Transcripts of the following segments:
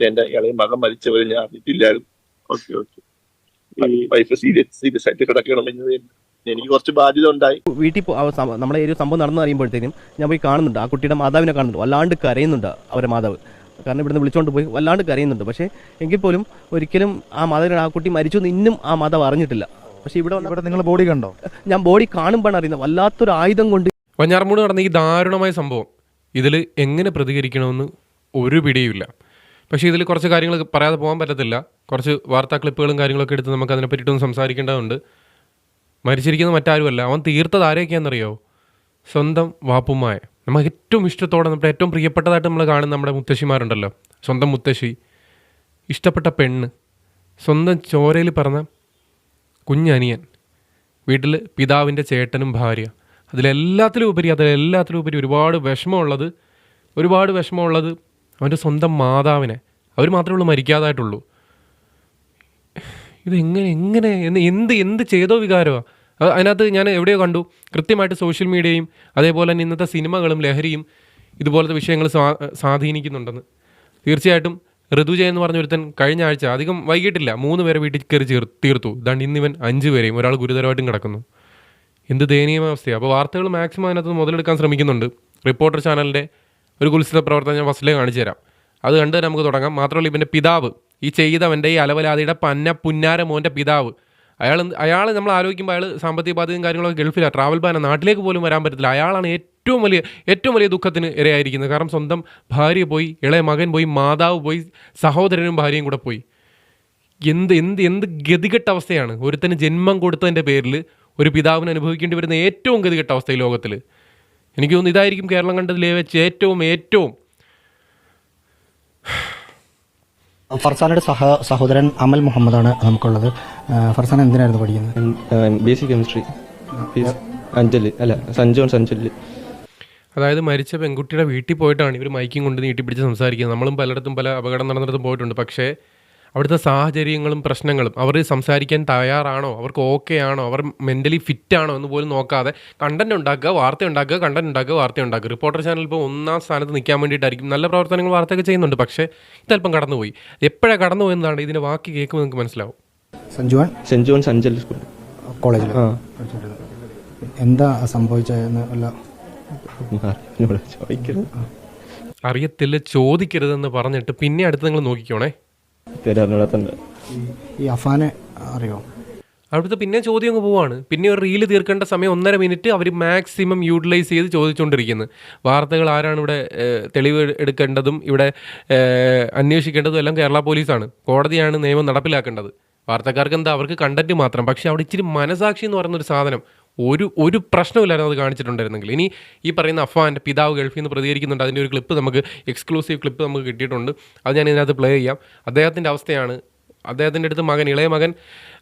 എന്റെ ഇളയ മകൻ മരിച്ചവരെ ഞാൻ അറിഞ്ഞിട്ടില്ലായിരുന്നു. Okay okay. ഈ വൈഫ് സീരിയസ് സീരിയസ് ആയിട്ട് കിടക്കണമെന്ന് എനിക്ക് കുറച്ച് ബാധ്യത ഉണ്ടായി. വീട്ടിൽ നമ്മളെ നമ്മുടെ ഒരു സംഭവം നടന്നു അറിയുമ്പോഴത്തേക്കും ഞാൻ പോയി കാണുന്നുണ്ട്. ആ കുട്ടിയുടെ മാതാവിനെ കാണുന്നുണ്ട്. വല്ലാണ്ട് കരയുന്നുണ്ട് അവരെ മാതാവ്. കാരണം ഇവിടുന്ന് വിളിച്ചോണ്ട് പോയി വല്ലാണ്ട് കരയുന്നുണ്ട്. പക്ഷേ എങ്കിൽ പോലും ഒരിക്കലും ആ മാതാവിനെ ആ കുട്ടി മരിച്ചു എന്ന് ഇന്നും ആ മാതാവ് അറിഞ്ഞിട്ടില്ല. പക്ഷേ ഇവിടെ ഇവിടെ നിങ്ങൾ ബോഡി കണ്ടോ? ഞാൻ ബോഡി കാണുമ്പോഴാണ് അറിയുന്നത്. വല്ലാത്തൊരു ആയുധം കൊണ്ട് വഞ്ഞാറമൂട് നടന്ന ഈ ദാരുണമായ സംഭവം ഇതിൽ എങ്ങനെ പ്രതികരിക്കണമെന്ന് ഒരു പിടിയുമില്ല. പക്ഷേ ഇതിൽ കുറച്ച് കാര്യങ്ങൾ പറയാതെ പോകാൻ പറ്റത്തില്ല. കുറച്ച് വാർത്താ ക്ലിപ്പുകളും കാര്യങ്ങളൊക്കെ എടുത്ത് നമുക്ക് അതിനെ പറ്റിയിട്ടൊന്ന് സംസാരിക്കേണ്ടതുണ്ട്. മരിച്ചിരിക്കുന്ന മറ്റാരുമല്ല. അവൻ തീർത്തത് ആരെയൊക്കെയാണെന്നറിയോ സ്വന്തം വാപ്പുമായ നമുക്ക് ഏറ്റവും ഇഷ്ടത്തോടെ നമ്മുടെ ഏറ്റവും പ്രിയപ്പെട്ടതായിട്ട് നമ്മൾ കാണുന്ന നമ്മുടെ മുത്തശ്ശിമാരുണ്ടല്ലോ. സ്വന്തം മുത്തശ്ശി. ഇഷ്ടപ്പെട്ട പെണ്ണ്. സ്വന്തം ചോരയിൽ പറഞ്ഞ കുഞ്ഞനിയൻ. വീട്ടിൽ പിതാവിന്റെ ചേട്ടനും ഭാര്യ. അതിലെല്ലാത്തിലും ഉപരി അതിലെല്ലാത്തിലും ഉപരി ഒരുപാട് വിഷമമുള്ളത് ഒരുപാട് വിഷമമുള്ളത് അവന്റെ സ്വന്തം മാതാവിനെ. അവർ മാത്രമേ ഉള്ളൂ മരിക്കാതായിട്ടുള്ളൂ. ഇതെങ്ങനെ എങ്ങനെ എന്ന് എന്ത് എന്ത് ചെയ്തോ വികാരമാണ് അതിനകത്ത് ഞാൻ എവിടെയോ കണ്ടു. കൃത്യമായിട്ട് സോഷ്യൽ മീഡിയയും അതേപോലെ തന്നെ ഇന്നത്തെ സിനിമകളും ലഹരിയും ഇതുപോലത്തെ വിഷയങ്ങൾ സ്വാ സ്വാധീനിക്കുന്നുണ്ടെന്ന്. തീർച്ചയായിട്ടും ഋതുജയ എന്ന് പറഞ്ഞ ഒരുത്തൻ കഴിഞ്ഞ ആഴ്ച അധികം വൈകിട്ടില്ല. മൂന്ന് പേരെ വീട്ടിൽ കയറി ചേർ തീർത്തു. ഇതാണ്ട് ഇന്നിവൻ അഞ്ച് പേരെയും ഒരാൾ ഗുരുതരമായിട്ടും കിടക്കുന്നു. എന്ത് ദയനീയമായ അവസ്ഥയാണ് അപ്പോൾ വാർത്തകൾ മാക്സിമം അതിനകത്ത് മുതലെടുക്കാൻ ശ്രമിക്കുന്നുണ്ട്. റിപ്പോർട്ടർ ചാനലിന്റെ ഒരു കുൽസിത പ്രവർത്തനം ഞാൻ ഫസ്റ്റിലേ കാണിച്ചു തരാം. അത് കണ്ട് നമുക്ക് തുടങ്ങാം. മാത്രമല്ല ഇവന്റെ പിതാവ് ഈ ചെയ്തവന്റെ ഈ അലവലാതിയുടെ പന്ന പുന്നാര മോന്റെ പിതാവ്. അയാൾ അയാൾ നമ്മൾ ആലോചിക്കുമ്പോൾ അയാൾ സാമ്പത്തിക ബാധ്യതയും കാര്യങ്ങളൊക്കെ ഗൾഫിലാണ് ട്രാവൽ ബാന നാട്ടിലേക്ക് പോലും വരാൻ പറ്റത്തില്ല. അയാളാണ് ഏറ്റവും വലിയ ഏറ്റവും വലിയ ദുഃഖത്തിന് ഇരയായിരിക്കുന്നത്. കാരണം സ്വന്തം ഭാര്യ പോയി ഇളയ മകൻ പോയി മാതാവ് പോയി സഹോദരനും ഭാര്യയും കൂടെ പോയി. എന്ത് എന്ത് എന്ത് ഗതികെട്ട അവസ്ഥയാണ്. ഒരുത്തന് ജന്മം കൊടുത്തതിന്റെ പേരിൽ ഒരു പിതാവിന് അനുഭവിക്കേണ്ടി വരുന്ന ഏറ്റവും ഗതികെട്ട അവസ്ഥ ഈ ലോകത്തിൽ എനിക്ക് തോന്നുന്നു ഇതായിരിക്കും കേരളം കണ്ടതിലെ വെച്ച് ഏറ്റവും ഏറ്റവും ഫർസാനയുടെ സഹ സഹോദരൻ അമൽ മുഹമ്മദാണ് നമുക്കുള്ളത്. ഫർസാൻ എന്തിനായിരുന്നു പഠിക്കുന്നത്? ബി സി കെമിസ്ട്രി അഞ്ചൽ അല്ല സഞ്ജോൺ സഞ്ജൽ. അതായത് മരിച്ച പെൺകുട്ടിയുടെ വീട്ടിൽ പോയിട്ടാണ് ഇവർ മൈക്കും കൊണ്ട് നീട്ടിപ്പിടിച്ച് സംസാരിക്കുന്നത്. നമ്മളും പലയിടത്തും പല അപകടം നടന്നിടത്തും പോയിട്ടുണ്ട്. പക്ഷേ അവിടുത്തെ സാഹചര്യങ്ങളും പ്രശ്നങ്ങളും അവർ സംസാരിക്കാൻ തയ്യാറാണോ അവർക്ക് ഓക്കെ ആണോ അവർ മെന്റലി ഫിറ്റ് ആണോ എന്ന് പോലും നോക്കാതെ കണ്ടന്റ് ഉണ്ടാക്കുക വാർത്ത ഉണ്ടാക്കുക കണ്ടന്റ് ഉണ്ടാക്കുക വാർത്ത ഉണ്ടാക്കുക. റിപ്പോർട്ടർ ചാനൽ ഇപ്പോൾ ഒന്നാം സ്ഥാനത്ത് നിൽക്കാൻ വേണ്ടിയിട്ടായിരിക്കും. നല്ല പ്രവർത്തനങ്ങൾ വാർത്തയൊക്കെ ചെയ്യുന്നുണ്ട് പക്ഷേ ഇതല്പം കടന്നുപോയി. എപ്പോഴാണ് കടന്നുപോയെന്നാണ് ഇതിന്റെ വാക്ക് കേൾക്കുമ്പോൾ നിങ്ങൾക്ക് മനസ്സിലാവും. സഞ്ജുവാൻ? സഞ്ജുവാൻ സഞ്ജൽ സ്കൂൾ. കോളേജിൽ എന്താ സംഭവിച്ചതെന്ന് അല്ല എന്നോട് ചോദിക്കണം അറിയത്തില്ല ചോദിക്കരുതെന്ന് പറഞ്ഞിട്ട് പിന്നെ അടുത്ത് നിങ്ങൾ നോക്കിക്കോണേ. ഈ അഫാനെ അറിയോ? അവിടുത്തെ പിന്നെ ചോദ്യം അങ്ങ് പോവാണ്. പിന്നെ ഒരു റീൽ തീർക്കേണ്ട സമയം ഒന്നര മിനിറ്റ് അവർ മാക്സിമം യൂട്ടിലൈസ് ചെയ്ത് ചോദിച്ചുകൊണ്ടിരിക്കുന്നത് വാർത്തകൾ ആരാണ് ഇവിടെ തെളിവ് എടുക്കേണ്ടതും ഇവിടെ അന്വേഷിക്കേണ്ടതും എല്ലാം കേരള പോലീസാണ്. കോടതിയാണ് നിയമം നടപ്പിലാക്കേണ്ടത്. വാർത്തക്കാർക്ക് എന്താ അവർക്ക് കണ്ടന്റ് മാത്രം. പക്ഷേ അവിടെ ഇച്ചിരി മനസാക്ഷി എന്ന് പറയുന്ന ഒരു സാധനം ഒരു ഒരു പ്രശ്നമില്ലായിരുന്നു അത് കാണിച്ചിട്ടുണ്ടായിരുന്നെങ്കിൽ. ഇനി ഈ പറയുന്ന അഫാന്റെ പിതാവ് ഗൾഫിൽ നിന്ന് പ്രതികരിക്കുന്നുണ്ട്. അതിന്റെ ഒരു ക്ലിപ്പ് നമുക്ക് എക്സ്ക്ലൂസീവ് ക്ലിപ്പ് നമുക്ക് കിട്ടിയിട്ടുണ്ട്. അത് ഞാൻ ഇതിനകത്ത് പ്ലേ ചെയ്യാം. അദ്ദേഹത്തിന്റെ അവസ്ഥയാണ്. അദ്ദേഹത്തിന്റെ അടുത്ത് മകൻ ഇളയ മകൻ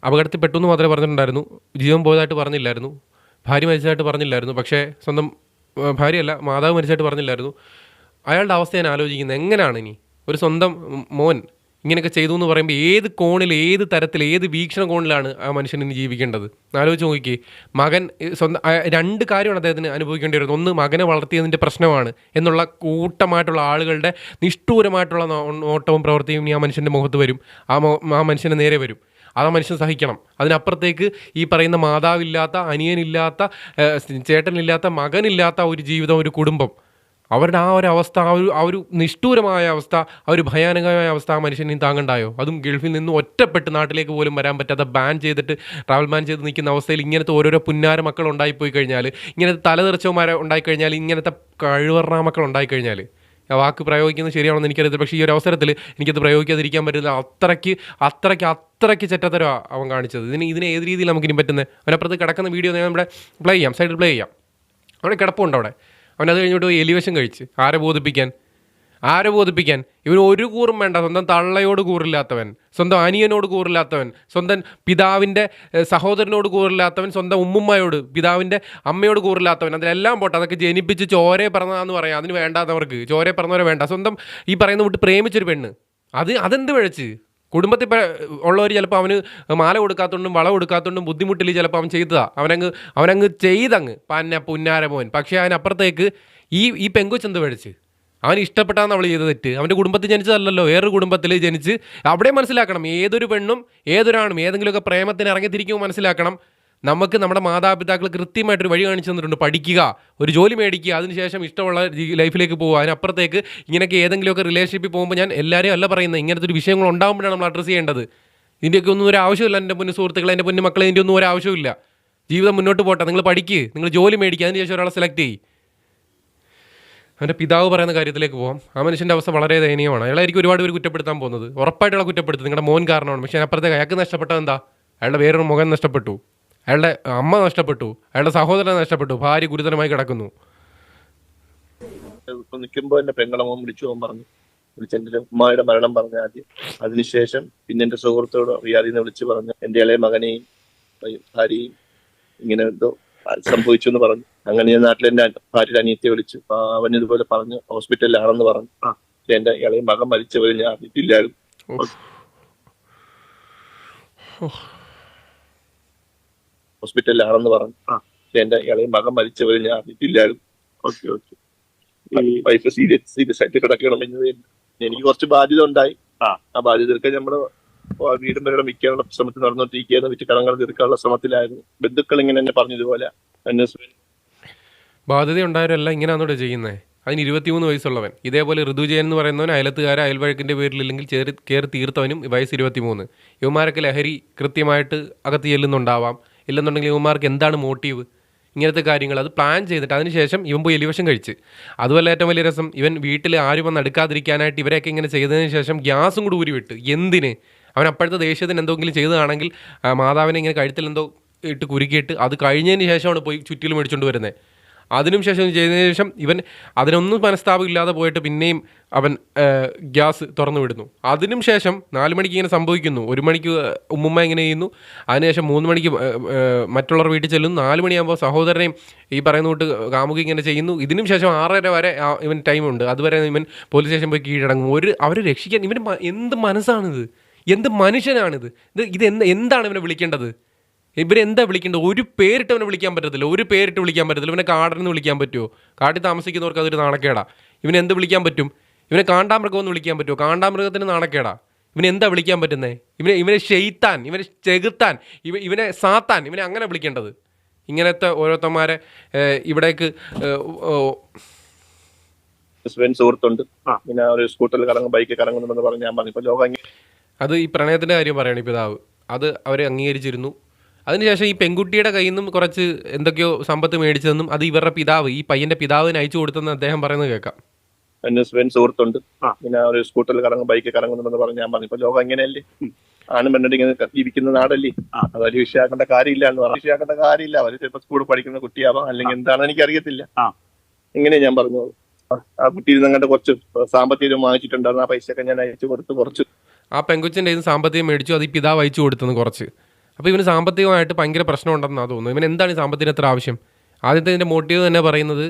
അപകടത്തിൽപ്പെട്ടു എന്ന് മാത്രമേ പറഞ്ഞിട്ടുണ്ടായിരുന്നു. ജീവൻ പോയതായിട്ട് പറഞ്ഞില്ലായിരുന്നു. ഭാര്യ മരിച്ചതായിട്ട് പറഞ്ഞില്ലായിരുന്നു. പക്ഷേ സ്വന്തം ഭാര്യയല്ല മാതാവ് മരിച്ചതായിട്ട് പറഞ്ഞില്ലായിരുന്നു. അയാളുടെ അവസ്ഥ ഞാൻ ആലോചിക്കുന്നത് എങ്ങനെയാണ് ഇനി ഒരു സ്വന്തം മോൻ ഇങ്ങനെയൊക്കെ ചെയ്തു എന്ന് പറയുമ്പോൾ ഏത് കോണിൽ ഏത് തരത്തിൽ ഏത് വീക്ഷണ കോണിലാണ് ആ മനുഷ്യൻ ഇന്ന് ജീവിക്കേണ്ടത്? ആലോചിച്ച് നോക്കിക്കേ. മകൻ സ്വന്തം രണ്ട് കാര്യമാണ് അദ്ദേഹത്തിന് അനുഭവിക്കേണ്ടി വരുന്നത്. ഒന്ന് മകനെ വളർത്തിയതിന്റെ പ്രശ്നമാണ് എന്നുള്ള കൂട്ടമായിട്ടുള്ള ആളുകളുടെ നിഷ്ഠൂരമായിട്ടുള്ള ഓട്ടവും പ്രവൃത്തിയും ഈ ആ മനുഷ്യന്റെ മുഖത്ത് വരും. ആ ആ മനുഷ്യന്റെ നേരെ വരും. അത് ആ മനുഷ്യൻ സഹിക്കണം. അതിനപ്പുറത്തേക്ക് ഈ പറയുന്ന മാതാവില്ലാത്ത അനിയനില്ലാത്ത ചേട്ടനില്ലാത്ത മകനില്ലാത്ത ഒരു ജീവിതം ഒരു കുടുംബം. അവരുടെ ആ ഒരു അവസ്ഥ ആ ഒരു ആ ഒരു നിഷ്ഠൂരമായ അവസ്ഥ ആ ഒരു ഭയാനകമായ അവസ്ഥ ആ മനുഷ്യനെയും താങ്ങണ്ടായോ? അതും ഗൾഫിൽ നിന്ന് ഒറ്റപ്പെട്ട് നാട്ടിലേക്ക് പോലും വരാൻ പറ്റാതെ ബാൻ ചെയ്തിട്ട് ട്രാവൽ ബാൻ ചെയ്ത് നിൽക്കുന്ന അവസ്ഥയിൽ ഇങ്ങനത്തെ ഓരോരോ പുന്നാര മക്കൾ ഉണ്ടായിപ്പോയി കഴിഞ്ഞാൽ ഇങ്ങനത്തെ തലതെറിച്ചവന്മാരെ ഉണ്ടായിക്കഴിഞ്ഞാൽ ഇങ്ങനത്തെ കഴിവർണ മക്കൾ ഉണ്ടായിക്കഴിഞ്ഞാൽ വാക്ക് പ്രയോഗിക്കുന്നത് ശരിയാണെന്ന് എനിക്കറിയത്തില്ല പക്ഷേ ഈ ഒരു അവസരത്തിൽ എനിക്കത് പ്രയോഗിക്കാതിരിക്കാൻ പറ്റില്ല. അത്രയ്ക്ക് അത്രയ്ക്ക് അത്രയ്ക്ക് ചെറ്റത്തരമാണ് അവൻ കാണിച്ചത്. ഇതിന് ഇതിനെ ഏത് രീതിയിൽ നമുക്കിനി പറ്റുന്നത്? അവനപ്പുറത്ത് കിടക്കുന്ന വീഡിയോ നമ്മുടെ പ്ലേ ചെയ്യാം. സൈഡിൽ പ്ലേ ചെയ്യാം. അവിടെ കിടപ്പുണ്ട് അവിടെ. അവൻ അത് കഴിഞ്ഞിട്ട് പോയി എലിവേഷൻ കഴിച്ച്. ആരെ ബോധിപ്പിക്കാൻ? ആരെ ബോധിപ്പിക്കാൻ? ഇവന് ഒരു കൂറും വേണ്ട. സ്വന്തം തള്ളയോട് കൂറില്ലാത്തവൻ സ്വന്തം അനിയനോട് കൂറില്ലാത്തവൻ സ്വന്തം പിതാവിന്റെ സഹോദരനോട് കൂറില്ലാത്തവൻ സ്വന്തം ഉമ്മുമ്മയോട് പിതാവിന്റെ അമ്മയോട് കൂറില്ലാത്തവൻ. അതിലെല്ലാം പോട്ടെ. അതൊക്കെ ജനിപ്പിച്ച് ചോരയെ പറഞ്ഞതാന്ന് പറയാം. അതിന് വേണ്ടാത്തവർക്ക്. ചോരയെ പറഞ്ഞവരെ വേണ്ട. സ്വന്തം ഈ പറയുന്ന വിട്ട് പ്രേമിച്ചൊരു പെണ്ണ്. അത് അതെന്ത് പിഴച്ച്? കുടുംബത്തിൽ ഉള്ളവർ ചിലപ്പോൾ അവന് മാല കൊടുക്കാത്തോണ്ടും വള കൊടുക്കാത്തോണ്ടും ബുദ്ധിമുട്ടിൽ ചിലപ്പോൾ അവൻ ചെയ്തതാ. അവനങ്ങ് അവനങ്ങ് ചെയ്തങ്ങ്. പന്ന പുന്നാര മോൻ. പക്ഷേ അവനപ്പുറത്തേക്ക് ഈ ഈ പെങ്കൊച്ചെന്ത് മേടിച്ച് അവൻ ഇഷ്ടപ്പെട്ടാന്ന് അവൾ ചെയ്ത തെറ്റ്. അവന്റെ കുടുംബത്തിൽ ജനിച്ചതല്ലല്ലോ. വേറൊരു കുടുംബത്തിൽ ജനിച്ച് അവിടെ മനസ്സിലാക്കണം. ഏതൊരു പെണ്ണും ഏതൊരാണും ഏതെങ്കിലുമൊക്കെ പ്രേമത്തിന് ഇറങ്ങിത്തിരിക്കുമ്പോൾ മനസ്സിലാക്കണം. നമുക്ക് നമ്മുടെ മാതാപിതാക്കൾ കൃത്യമായിട്ടൊരു വഴി കാണിച്ചു തന്നിട്ടുണ്ട്. പഠിക്കുക ഒരു ജോലി മേടിക്കുക അതിനുശേഷം ഇഷ്ടമുള്ള ലൈഫിലേക്ക് പോകുക അതിനപ്പുറത്തേക്ക് ഇങ്ങനെയൊക്കെ ഏതെങ്കിലുമൊക്കെ റിലേഷൻഷിപ്പിൽ പോകുമ്പോൾ ഞാൻ എല്ലാവരെയും അല്ല പറയുന്നത്. ഇങ്ങനത്തെ ഒരു വിഷയങ്ങൾ ഉണ്ടാകുമ്പോഴാണ് നമ്മൾ അഡ്രസ്സ് ചെയ്യേണ്ടത്. ഇതിന്റെയൊക്കെ ഒന്നും ഒരു ആവശ്യമില്ല എന്റെ പൊന്നു സുഹൃത്തുക്കളെ എന്റെ പൊന്നു മക്കളെ ഇതിന്റെ ഒന്നും ഒരു ആവശ്യമില്ല. ജീവിതം മുന്നോട്ട് പോട്ടെ. നിങ്ങൾ പഠിക്ക് നിങ്ങൾ ജോലി മേടിക്കുക അതിനുശേഷം ഒരാളെ സെലക്ട് ചെയ്യും. അവന്റെ പിതാവ് പറയുന്ന കാര്യത്തിലേക്ക് പോകാം ആ മനുഷ്യന്റെ അവസ്ഥ വളരെ ദയനീയമാണ്. അയാളായിരിക്കും ഒരുപാട് പേര് കുറ്റപ്പെടുത്താൻ പോകുന്നത്. ഉറപ്പായിട്ടുള്ള കുറ്റപ്പെടുത്തും. നിങ്ങളുടെ മോൻ കാരണമാണ്. പക്ഷേ അപ്പുറത്തേക്ക് അയാൾക്ക് നഷ്ടപ്പെട്ടത് എന്താ? അയാളുടെ വേറൊരു മുഖം നഷ്ടപ്പെട്ടു. അയാളുടെ അമ്മ നഷ്ടപ്പെട്ടു അയാളുടെ സഹോദരൻ നഷ്ടപ്പെട്ടു ഭാര്യ ഗുരുതരമായി കിടക്കുന്നു. ഇപ്പൊ നിൽക്കുമ്പോ എന്റെ പെങ്ങളമ്മ വിളിച്ചു പോകാൻ പറഞ്ഞു. വിളിച്ച് എന്റെ ഉമ്മയുടെ മരണം പറഞ്ഞ ആദ്യം. അതിനുശേഷം പിന്നെ എന്റെ സുഹൃത്തോട് റിയാദിൽ നിന്ന് വിളിച്ച് പറഞ്ഞു എന്റെ ഇളയ മകനെയും ഭാര്യയും ഇങ്ങനെ എന്തോ സംഭവിച്ചു എന്ന് പറഞ്ഞു. അങ്ങനെ ഞാൻ നാട്ടിൽ എന്റെ ഭാര്യയുടെ അനിയത്തെ വിളിച്ചു. അവൻ ഇതുപോലെ പറഞ്ഞു ഹോസ്പിറ്റലിലാണെന്ന് പറഞ്ഞു. ആ. എന്റെ ഇളയ മകൻ മരിച്ചവരെ ഞാൻ അറിഞ്ഞിട്ടില്ലായിരുന്നു. ഹോസ്പിറ്റലിലാണെന്ന് പറഞ്ഞു. എന്റെ ഇളയ മകൻ മരിച്ചവരെ ഞാൻ അറിഞ്ഞിട്ടില്ലായിരുന്നു. Okay okay. Wife serious serious ആയിട്ട് കിടക്കണമെന്ന് എനിക്ക് കുറച്ച് ബാധ്യത ഉണ്ടായി. ആ. ബാധ്യതയൊക്കെ ബാധ്യത തീർക്കാൻ നമ്മുടെ വീടും വരെ മിക്കാനുള്ള ശ്രമത്തിൽ നടന്നുകൊണ്ടിരിക്കുകയായിരുന്നു വിറ്റ് കടങ്ങൾ തീർക്കാനുള്ള ശ്രമത്തിലായിരുന്നു. ബന്ധുക്കൾ ഇങ്ങനെ എന്നെ പറഞ്ഞതുപോലെ അന്വേഷണം ബാധ്യത ഉണ്ടായവരല്ല ഇങ്ങനെയാണോ ചെയ്യുന്നത് അതിന് ഇരുപത്തിമൂന്ന് വയസ്സുള്ളവൻ. ഇതേപോലെ ഋതുജയൻ എന്ന് പറയുന്നവൻ അയലത്തുകാര അയൽവഴക്കിന്റെ പേരിലില്ലെങ്കിൽ ചേർ കയറി തീർത്തവനും വയസ്സ് ഇരുപത്തിമൂന്ന്. ഇവന്മാരൊക്കെ ലഹരി കൃത്യമായിട്ട് അകത്ത് ചെല്ലുന്നുണ്ടാവാം. ഇല്ലെന്നുണ്ടെങ്കിൽ ഇവന്മാർക്ക് എന്താണ് മോട്ടീവ്? ഇങ്ങനത്തെ കാര്യങ്ങൾ അത് പ്ലാൻ ചെയ്തിട്ട് അതിനുശേഷം ഇവൻ പോയി എലിവേഷൻ കഴിച്ച്. അതുപോലെ ഏറ്റവും വലിയ രസം ഇവൻ വീട്ടിൽ ആരും വന്ന് അടുക്കാതിരിക്കാനായിട്ട് ഇവരെയൊക്കെ ഇങ്ങനെ ചെയ്തതിന് ശേഷം ഗ്യാസും കൂടി ഊരി വിട്ട്. എന്തിന്? അവൻ അപ്പോഴത്തെ ദേഷ്യത്തിന് എന്തെങ്കിലും ചെയ്തതാണെങ്കിൽ മാതാവിനെ ഇങ്ങനെ കഴുത്തിൽ എന്തോ ഇട്ട് കുരുക്കിയിട്ട് അത് കഴിഞ്ഞതിന് ശേഷമാണ് പോയി ചുറ്റിലും മേടിച്ചുകൊണ്ട് വരുന്നത് അതിനും ശേഷം ചെയ്തതിനു ശേഷം ഇവൻ അതിനൊന്നും മനസ്താപം ഇല്ലാതെ പോയിട്ട് പിന്നെയും അവൻ ഗ്യാസ് തുറന്നു വിടുന്നു. അതിനും ശേഷം നാല് മണിക്ക് ഇങ്ങനെ സംഭവിക്കുന്നു. ഒരു മണിക്ക് ഉമ്മുമ്മ ഇങ്ങനെ ചെയ്യുന്നു. അതിനുശേഷം മൂന്ന് മണിക്ക് മറ്റുള്ളവർ വീട്ടിൽ ചെല്ലുന്നു. നാല് മണിയാകുമ്പോൾ സഹോദരനെയും ഈ പറയുന്ന കൂട്ട് കാമുകി ഇങ്ങനെ ചെയ്യുന്നു. ഇതിനും ശേഷം ആറര വരെ ഇവൻ ടൈമുണ്ട് അതുവരെ ഇവൻ പോലീസ് സ്റ്റേഷൻ പോയി കീഴടങ്ങും. ഒരു അവരെ രക്ഷിക്കാൻ ഇവൻ എന്ത് മനസ്സാണിത്? എന്ത് മനുഷ്യനാണിത്? ഇത് ഇത് എന്ത് എന്താണ് ഇവനെ വിളിക്കേണ്ടത്? ഇവരെന്താ വിളിക്കേണ്ടത് ഒരു പേരിട്ട് അവനെ വിളിക്കാൻ പറ്റത്തില്ല. ഒരു പേരിട്ട് വിളിക്കാൻ പറ്റത്തില്ല. ഇവനെ കാടനെന്ന് വിളിക്കാൻ പറ്റുമോ കാട്ടിൽ താമസിക്കുന്നവർക്ക് അതൊരു നാണക്കേടാ. ഇവനെ എന്ത് വിളിക്കാൻ പറ്റും? ഇവനെ കാണ്ടാമൃഗം എന്ന് വിളിക്കാൻ പറ്റുമോ കാണ്ടാമൃഗത്തിന് നാണക്കേടാ. ഇവനെ എന്താ വിളിക്കാൻ പറ്റുന്നത് ഇവനെ ഇവനെ ഷെയ്ത്താൻ ഇവനെ ചെകുത്താൻ ഇവ ഇവനെ സാത്താൻ ഇവനെ അങ്ങനെ വിളിക്കേണ്ടത്. ഇങ്ങനത്തെ ഓരോരുത്തന്മാരെ ഇവിടേക്ക് ഹസ്ബൻഡ് സുഹൃത്തുണ്ട്. പിന്നെ ഒരു സ്കൂട്ടറിൽ കറങ്ങും ബൈക്കിൽ കറങ്ങുന്നുണ്ടെന്ന് പറഞ്ഞ് ഞാൻ പറഞ്ഞു. ഇപ്പൊ ലോകം അത് ഈ പ്രണയത്തിന്റെ കാര്യം പറയണം പിതാവ്. അത് അവരെ അംഗീകരിച്ചിരുന്നു. അതിനുശേഷം ഈ പെൺകുട്ടിയുടെ കയ്യിൽ നിന്നും കുറച്ച് എന്തൊക്കെയോ സമ്പത്ത് മേടിച്ചതെന്നും അത് ഇവരുടെ പിതാവ് ഈ പയ്യന്റെ പിതാവിന് അയച്ചു കൊടുത്തെന്ന് അദ്ദേഹം പറയുന്നത് കേൾക്കാം. എന്റെ ഹസ്ബൻഡ് സുഹൃത്തുണ്ട്. പിന്നെ ഒരു സ്കൂട്ടറിൽ കറങ്ങും ബൈക്കിൽ കറങ്ങുന്നുണ്ടെന്ന് പറഞ്ഞ് ഞാൻ പറഞ്ഞു ഇപ്പൊ ലോകം എങ്ങനെയല്ലേ ആണും പെണ്ണും ഇങ്ങനെ ജീവിക്കുന്ന നാടല്ലേ? അതൊരു വിഷയാക്കേണ്ട കാര്യമില്ല എന്ന് പറഞ്ഞു. വിഷയാക്കേണ്ട കാര്യമില്ല. അവർ ചിലപ്പോ സ്കൂളിൽ പഠിക്കുന്ന കുട്ടിയാവാം അല്ലെങ്കിൽ എന്താണെന്ന് എനിക്ക് അറിയത്തില്ല ഇങ്ങനെ ഞാൻ പറഞ്ഞു. ആ കുട്ടി ഇരുന്നങ്ങണ്ട് കുറച്ച് സാമ്പത്തികം വാങ്ങിച്ചിട്ടുണ്ടായിരുന്നു. ആ പൈസ ഒക്കെ ഞാൻ അയച്ചു കൊടുത്ത് കുറച്ച്. ആ പെൺകുച്ചിന്റെ സാമ്പത്തികം മേടിച്ചു അത് ഈ പിതാവ് അയച്ചു കൊടുത്തെന്ന് കുറച്ച്. അപ്പോൾ ഇവന് സാമ്പത്തികമായിട്ട് ഭയങ്കര പ്രശ്നമുണ്ടെന്നാണ് തോന്നുന്നു. ഇവൻ എന്താണ് ഈ സാമ്പത്തികത്തിന് എത്ര ആവശ്യം? ആദ്യത്തെ ഇതിന്റെ മോട്ടീവ് തന്നെ പറയുന്നത്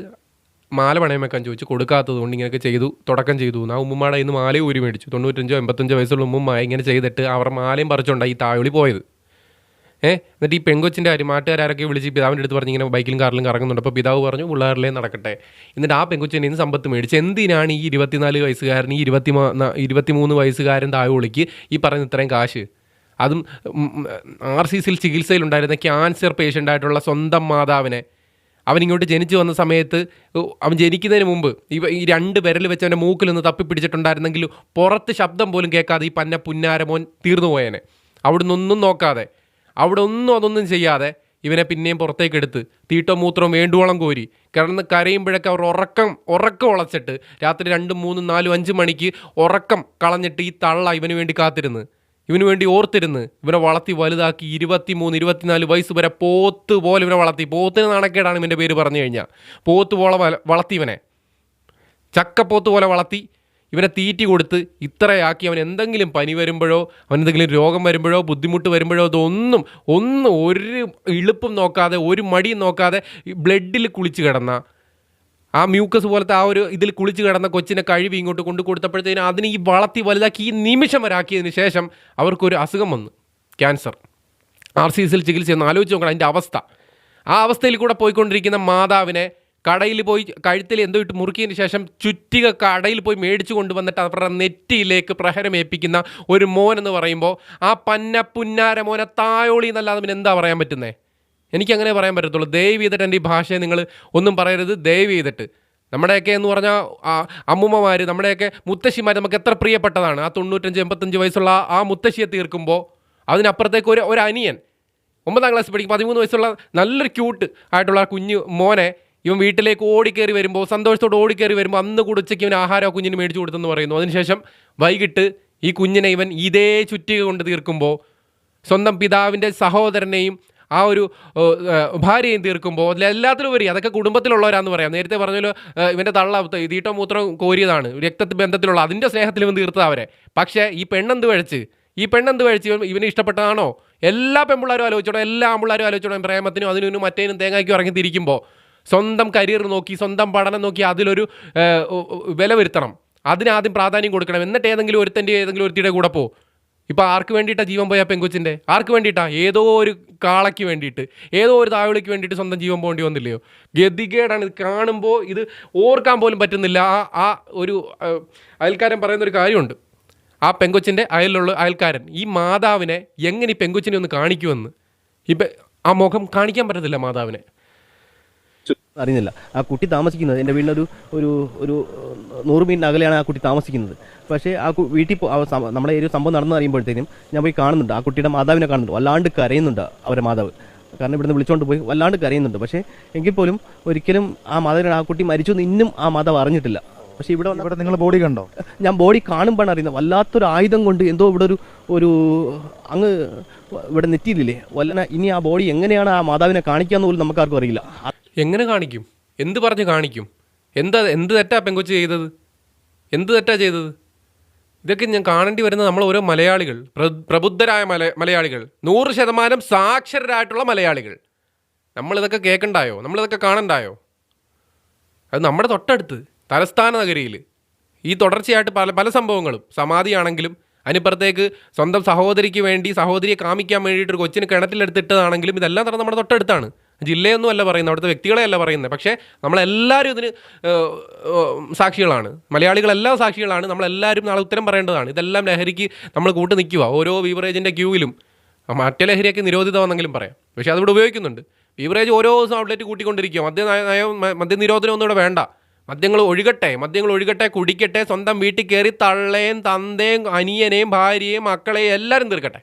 മാല പണയം വെക്കാൻ ചോദിച്ചു. കൊടുക്കാത്തത് കൊണ്ട് ഇങ്ങനെയൊക്കെ ചെയ്തു തുടക്കം ചെയ്തു ആ ഉമ്മുമ്മയുടെ ഇന്ന് മാലയും ഊരി മേടിച്ചു. തൊണ്ണൂറ്റഞ്ചോ എൺപത്തഞ്ചോ വയസ്സുള്ള ഉമ്മുമ്മ ഇങ്ങനെ ചെയ്തിട്ട് അവർ മാലയും പറിച്ചുകൊണ്ടാണ് ഈ തായൊളി പോയത് ഏഹ് എന്നിട്ട് ഈ പെങ്കൊച്ചിന്റെ കാര്യം നാട്ടുകാരൊക്കെ വിളിച്ച് പിതാവിന്റെ അടുത്ത് പറഞ്ഞ് ഇങ്ങനെ ബൈക്കിലും കാറിലും കറങ്ങുന്നുണ്ട്. അപ്പോൾ പിതാവ് പറഞ്ഞു പിള്ളേരിലേ നടക്കട്ടെ. എന്നിട്ട് ആ പെങ്കൊച്ചിന്റെ നിന്ന് സമ്പത്ത് മേടിച്ച് എന്തിനാണ് ഈ ഇരുപത്തിനാല് വയസ്സുകാരൻ ഈ ഇരുപത്തി ഇരുപത്തിമൂന്ന് വയസ്സുകാരൻ തായോളിക്ക് ഈ പറയുന്ന ഇത്രയും കാശ്. അതും ആർ സി സിയിൽ ചികിത്സയിലുണ്ടായിരുന്ന ക്യാൻസർ പേഷ്യന്റ് ആയിട്ടുള്ള സ്വന്തം മാതാവിനെ അവൻ ഇങ്ങോട്ട് ജനിച്ചു വന്ന സമയത്ത് അവൻ ജനിക്കുന്നതിന് മുമ്പ് ഇവ ഈ രണ്ട് വിരൽ വെച്ച് അവന്റെ മൂക്കിൽ നിന്ന് തപ്പിപ്പിടിച്ചിട്ടുണ്ടായിരുന്നെങ്കിൽ പുറത്ത് ശബ്ദം പോലും കേൾക്കാതെ ഈ പന്ന പുന്നാരമോൻ തീർന്നു പോയേനെ. അവിടെ ഒന്നും നോക്കാതെ അവിടെ ഒന്നും അതൊന്നും ചെയ്യാതെ ഇവനെ പിന്നെയും പുറത്തേക്ക് എടുത്ത് തീട്ടോ മൂത്രവും വേണ്ടുവോളം കോരി കിടന്ന് കരയുമ്പോഴൊക്കെ അവർ ഉറക്കം ഉറക്കം ഉളച്ചിട്ട് രാത്രി രണ്ടും മൂന്നും നാലും അഞ്ച് മണിക്ക് ഉറക്കം കളഞ്ഞിട്ട് ഈ തള്ള ഇവന് വേണ്ടി കാത്തിരുന്ന്. ഇവന് വേണ്ടി ഓർത്തിരുന്ന് ഇവനെ വളർത്തി വലുതാക്കി ഇരുപത്തി മൂന്ന് ഇരുപത്തിനാല് വയസ്സ് വരെ പോത്ത് പോലെ ഇവനെ വളർത്തി. പോത്തിന് നാണക്കേടാണ് ഇവന്റെ പേര് പറഞ്ഞു കഴിഞ്ഞാൽ പോത്ത് പോലെ വളർത്തി ഇവനെ. ചക്കപ്പോത്ത് പോലെ വളർത്തി ഇവനെ തീറ്റി കൊടുത്ത് ഇത്രയാക്കി അവൻ എന്തെങ്കിലും പനി വരുമ്പോഴോ അവൻ എന്തെങ്കിലും രോഗം വരുമ്പോഴോ ബുദ്ധിമുട്ട് വരുമ്പോഴോ അതൊന്നും ഒന്നും ഒരു ഇളുപ്പും നോക്കാതെ ഒരു മടിയും നോക്കാതെ ബ്ലഡിൽ കുളിച്ച് കിടന്ന. ആ മ്യൂക്കസ് പോലത്തെ ആ ഒരു ഇതിൽ കുളിച്ച് കിടന്ന കൊച്ചിനെ കഴിവ് ഇങ്ങോട്ട് കൊണ്ടു കൊടുത്തപ്പോഴത്തേനും അതിന് ഈ വളർത്തി വലുതാക്കി ഈ നിമിഷം വരാക്കിയതിന് ശേഷം അവർക്കൊരു അസുഖം വന്നു. ക്യാൻസർ. ആർ സി സിയിൽ ചികിത്സ ചെയ്യുന്ന ആലോചിച്ച് നോക്കണം അതിന്റെ അവസ്ഥ. ആ അവസ്ഥയിൽ കൂടെ പോയിക്കൊണ്ടിരിക്കുന്ന മാതാവിനെ കടയിൽ പോയി കഴുത്തിൽ എന്തോ ഇട്ട് മുറുക്കിയതിന് ശേഷം ചുറ്റിക കടയിൽ പോയി മേടിച്ചു കൊണ്ടുവന്നിട്ട് അവരുടെ നെറ്റിയിലേക്ക് പ്രഹരമേൽപ്പിക്കുന്ന ഒരു മോൻ എന്ന് പറയുമ്പോൾ ആ പന്ന പുന്നാര മോനെ തായോളി എന്നല്ലാതെ പിന്നെ എന്താ പറയാൻ പറ്റുന്നേ? എനിക്കങ്ങനെ പറയാൻ പറ്റത്തുള്ളൂ. ദയവ് ചെയ്തിട്ട് എന്റെ ഈ ഭാഷയെ നിങ്ങൾ ഒന്നും പറയരുത്. ദയവ് ചെയ്തിട്ട് നമ്മുടെയൊക്കെ എന്ന് പറഞ്ഞാൽ അമ്മുമ്മമാർ നമ്മുടെയൊക്കെ മുത്തശ്ശിമാർ നമുക്ക് എത്ര പ്രിയപ്പെട്ടതാണ്. ആ തൊണ്ണൂറ്റഞ്ച് എൺപത്തഞ്ച് വയസ്സുള്ള ആ- മുത്തശ്ശിയെ തീർക്കുമ്പോൾ അതിനപ്പുറത്തേക്ക് ഒരു ഒരു അനിയൻ. ഒമ്പതാം ക്ലാസ് പഠിക്കും പതിമൂന്ന് വയസ്സുള്ള നല്ലൊരു ക്യൂട്ട് ആയിട്ടുള്ള ആ കുഞ്ഞു മോനെ ഇവൻ വീട്ടിലേക്ക് ഓടിക്കയറി വരുമ്പോൾ സന്തോഷത്തോടെ ഓടിക്കയറി വരുമ്പോൾ അന്ന് കൂടെ ഉച്ചയ്ക്ക് ഇവൻ ആഹാരം ആ കുഞ്ഞിന് മേടിച്ചു കൊടുത്തെന്ന് പറയുന്നു. അതിനുശേഷം വൈകിട്ട് ഈ കുഞ്ഞിനെ ഇവൻ ഇതേ ചുറ്റിക കൊണ്ട് തീർക്കുമ്പോൾ സ്വന്തം പിതാവിന്റെ സഹോദരനെയും ആ ഒരു ഭാര്യയും തീർക്കുമ്പോൾ അതിൽ എല്ലാത്തിലും ഉപരി അതൊക്കെ കുടുംബത്തിലുള്ളവരാന്ന് പറയാം. നേരത്തെ പറഞ്ഞല്ലോ ഇവന്റെ തള്ള തീട്ടോ മൂത്രം കോരിയതാണ് രക്ത ബന്ധത്തിലുള്ള അതിന്റെ സ്നേഹത്തിൽ ഇവൻ തീർത്തത് അവരെ. പക്ഷേ ഈ പെണ്ണെന്ത് കഴിച്ച്? ഈ പെണ്ണെന്ത് കഴിച്ച് ഇവന് ഇഷ്ടപ്പെട്ടതാണോ എല്ലാ പെൺപിള്ളാരും ആലോചിച്ചോടും എല്ലാ ആൺപിള്ളാരും ആലോചിച്ചോടും പ്രേമത്തിനും അതിനും മറ്റേനും തേങ്ങയ്ക്കും ഇറങ്ങി തിരിക്കുമ്പോൾ സ്വന്തം കരിയർ നോക്കി സ്വന്തം പഠനം നോക്കി അതിലൊരു വില വരുത്തണം. അതിനാദ്യം പ്രാധാന്യം കൊടുക്കണം. എന്നിട്ട് ഏതെങ്കിലും ഒരുത്തന്റെ ഏതെങ്കിലും ഒരുത്തിയുടെ കൂടെ പോ. ഇപ്പം ആർക്ക് വേണ്ടിയിട്ടാണ് ജീവൻ പോയ പെങ്കുച്ചിന്റെ ആർക്ക് വേണ്ടിയിട്ടാണ് ഏതോ ഒരു കാളയ്ക്ക് വേണ്ടിയിട്ട്. ഏതോ ഒരു താവിളിക്ക് വേണ്ടിയിട്ട് സ്വന്തം ജീവൻ പോകേണ്ടി വന്നില്ലയോ? ഗതികേടാണ് ഇത് കാണുമ്പോൾ ഇത് ഓർക്കാൻ പോലും പറ്റുന്നില്ല. ആ ആ ഒരു അയൽക്കാരൻ പറയുന്ന ഒരു കാര്യമുണ്ട്. ആ പെങ്കൊച്ചിന്റെ അയലിലുള്ള അയൽക്കാരൻ ഈ മാതാവിനെ എങ്ങനെ ഈ പെങ്കൊച്ചിനെ ഒന്ന് കാണിക്കുമെന്ന്? ഇപ്പം ആ മുഖം കാണിക്കാൻ പറ്റത്തില്ല മാതാവിനെ. അറിയുന്നില്ല. ആ കുട്ടി താമസിക്കുന്നത് എന്റെ വീടിനൊരു ഒരു ഒരു നൂറ് മീറ്റർ അകലെയാണ് ആ കുട്ടി താമസിക്കുന്നത്. പക്ഷേ ആ വീട്ടിൽ നമ്മുടെ ഒരു സംഭവം നടന്നു അറിയുമ്പോഴത്തേക്കും ഞാൻ പോയി കാണുന്നുണ്ട്. ആ കുട്ടിയുടെ മാതാവിനെ കാണുന്നുണ്ട്. വല്ലാണ്ട് കരയുന്നുണ്ട് അവരുടെ മാതാവ്. കാരണം ഇവിടുന്ന് വിളിച്ചുകൊണ്ട് പോയി വല്ലാണ്ട് കരയുന്നുണ്ട്. പക്ഷേ എങ്കിൽ പോലും ഒരിക്കലും ആ മാതാവിനാണ് ആ കുട്ടി മരിച്ചു എന്ന് ഇന്നും ആ മാതാവ് അറിഞ്ഞിട്ടില്ല. പക്ഷേ ഇവിടെ വന്ന- ഇവിടെ നിങ്ങൾ ബോഡി കണ്ടോ? ഞാൻ ബോഡി കാണുമ്പോഴാണ് അറിയുന്നത്. വല്ലാത്തൊരു ആയുധം കൊണ്ട് എന്തോ ഇവിടെ ഒരു ഒരു അങ്ങ് ഇവിടെ നെറ്റിയില്ലേ വല്ല ഇനി ആ ബോഡി എങ്ങനെയാണ് ആ മാതാവിനെ കാണിക്കാന്ന് പോലും നമുക്കാർക്കും അറിയില്ല. എങ്ങനെ കാണിക്കും? എന്ത് പറഞ്ഞ് കാണിക്കും? എന്താ എന്ത് തെറ്റാ പെങ്കൊച്ച് ചെയ്തത്? എന്ത് തെറ്റാ ചെയ്തത്? ഇതൊക്കെ ഞാൻ കാണേണ്ടി വരുന്ന നമ്മൾ ഓരോ മലയാളികൾ പ്രബുദ്ധരായ മല മലയാളികൾ നൂറ് ശതമാനം സാക്ഷരരായിട്ടുള്ള മലയാളികൾ. നമ്മളിതൊക്കെ കേൾക്കണ്ടായോ നമ്മളിതൊക്കെ കാണണ്ടായോ? അത് നമ്മുടെ തൊട്ടടുത്ത്. തലസ്ഥാന നഗരിയിൽ. ഈ തുടർച്ചയായിട്ട് പല പല സംഭവങ്ങളും. സമാധിയാണെങ്കിലും അതിനിപ്പുറത്തേക്ക് സ്വന്തം സഹോദരിക്ക് വേണ്ടി സഹോദരിയെ കാമിക്കാൻ വേണ്ടിയിട്ട് ഒരു കൊച്ചിന് കിണറ്റിലെടുത്തിട്ടതാണെങ്കിലും ഇതെല്ലാം തന്നെ നമ്മുടെ തൊട്ടടുത്താണ്. ജില്ലയൊന്നും അല്ല പറയുന്നത് അവിടുത്തെ വ്യക്തികളെ അല്ല പറയുന്നത്. പക്ഷേ നമ്മളെല്ലാവരും ഇതിന് സാക്ഷികളാണ്. മലയാളികളെല്ലാം സാക്ഷികളാണ്. നമ്മളെല്ലാവരും നാളെ ഉത്തരം പറയേണ്ടതാണ്. ഇതെല്ലാം ലഹരിക്ക് നമ്മൾ കൂട്ട് നിൽക്കുക. ഓരോ ബീവറേജിന്റെ ക്യൂവിലും. മറ്റേ ലഹരിയൊക്കെ നിരോധിതമാണെങ്കിലും പറയാം. പക്ഷേ അതിവിടെ ഉപയോഗിക്കുന്നുണ്ട്. ബീവറേജ് ഓരോ ദിവസം ഔട്ട്ലെറ്റ് കൂട്ടിക്കൊണ്ടിരിക്കുക. മദ്യ നയ- മദ്യനിരോധനമൊന്നും ഇവിടെ വേണ്ട. മദ്യങ്ങൾ ഒഴുകട്ടെ മദ്യങ്ങൾ ഒഴുകട്ടെ കുടിക്കട്ടെ സ്വന്തം വീട്ടിൽ കയറി തള്ളേയും തന്തയും അനിയനെയും ഭാര്യയും മക്കളെയും എല്ലാവരും തീർക്കട്ടെ.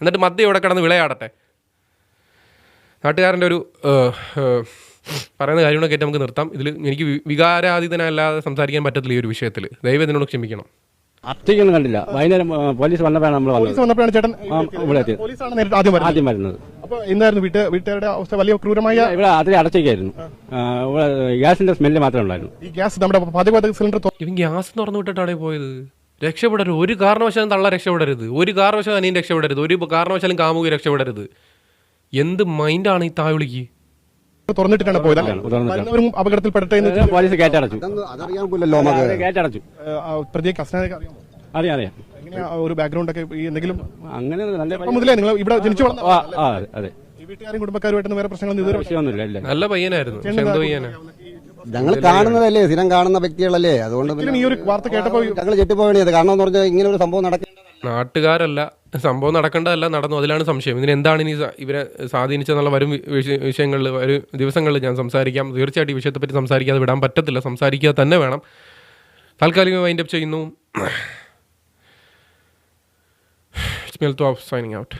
എന്നിട്ട് മദ്യം ഇവിടെ കിടന്ന് വിളയാടട്ടെ. നാട്ടുകാരന്റെ ഒരു പറയുന്ന കാര്യങ്ങളൊക്കെ ആയിട്ട് നമുക്ക് നിർത്താം. ഇതിൽ എനിക്ക് വികാരാതീതനല്ലാതെ സംസാരിക്കാൻ പറ്റത്തില്ല ഈ ഒരു വിഷയത്തിൽ ദൈവം ഇതിനോട് ക്ഷമിക്കണം. അത്തേക്കൊന്നും കണ്ടില്ല. വൈകുന്നേരം പോലീസ് വന്നപ്പോഴാണ് നമ്മൾ പോലീസ് വന്നത് വന്നപ്പോഴാണ് ചേട്ടൻ ആ, ഇവിടെ എത്തിയത്. പോലീസാണ് ആദ്യം വരുന്നത്. ആദ്യം വരുന്നത് അപ്പൊ എന്തായിരുന്നു വീട്ട് വീട്ടുകാരുടെ അവസ്ഥ വലിയ ക്രൂരമായ ഇവിടെ അതിൽ അടച്ചേക്കായിരുന്നു. ഗ്യാസിന്റെ സ്മെല്ല് മാത്രമേ ഉണ്ടായിരുന്നു ഈ ഗ്യാസ് നമ്മുടെ പാചകവാതക സിലിണ്ടർ ഇവൻ ഗ്യാസ് തുറന്നു വിട്ടിട്ടാണ് പോയത്. രക്ഷപ്പെടരുത്. ഒരു കാരണവശാലും തള്ള രക്ഷപ്പെടരുത്. ഒരു കാരണവശാലും അനിയൻ രക്ഷപ്പെടരുത്. ഒരു കാരണവശാലും കാമുകി രക്ഷപ്പെടരുത്. എന്ത് മൈൻഡാണ് ഈ താവിളിക്ക്? തുറന്നിട്ടിട്ടാണ് പോയത് അല്ലേ? തുറന്നിട്ടാണ്. വരുന്നവരും അപകടത്തിൽപ്പെടട്ടെ എന്ന് വെച്ച് പോലീസ് കയറ്റടച്ചു. അതറിയാൻ പോലല്ലോ നമുക്ക് അടച്ചു ഏഹ്, ആ പ്രതിയെ കസ്റ്റഡിയിൽ അറിയാമോ? അറിയാം അറിയാം. ഒരു ബാക്ക്ഗ്രൗണ്ട് ഒക്കെ ഈ എന്തെങ്കിലും? അങ്ങനെ നല്ല മുതലേ നിങ്ങൾ ഇവിടെ ജനിച്ചു വളർന്ന ആ, അതെ, അതെ. ഈ വീട്ടുകാരും കുടുംബക്കാരുമായിട്ടൊന്നും വേറെ പ്രശ്നങ്ങളൊന്നും ഇതുവരെ വിഷയമൊന്നുമില്ല ഇല്ല നല്ല പയ്യനായിരുന്നു. എന്ത് പയ്യനാ ഞങ്ങൾ കാണുന്നതല്ലേ സ്ഥിരം കാണുന്ന വ്യക്തികളല്ലേ. അതുകൊണ്ട് ഈ ഒരു വാർത്ത കേട്ടപ്പോൾ ഞങ്ങൾ ചെട്ടിപ്പോയത് കാരണം എന്ന് പറഞ്ഞാൽ ഇങ്ങനെ ഒരു സംഭവം നടക്കേണ്ടത് നാട്ടുകാരല്ല സംഭവം നടക്കേണ്ടതല്ല നടന്നു. അതിലാണ് സംശയം. ഇതിന് എന്താണ് ഇനി ഇവരെ സ്വാധീനിച്ചെന്നുള്ള വരും വിഷയങ്ങളിൽ വരും ദിവസങ്ങളിൽ ഞാൻ സംസാരിക്കാം. തീർച്ചയായിട്ടും ഈ വിഷയത്തെപ്പറ്റി സംസാരിക്കാതെ വിടാൻ പറ്റത്തില്ല. സംസാരിക്കുക തന്നെ വേണം. താൽക്കാലികമായി വൈൻഡപ്പ് ചെയ്യുന്നു. Milto of signing out.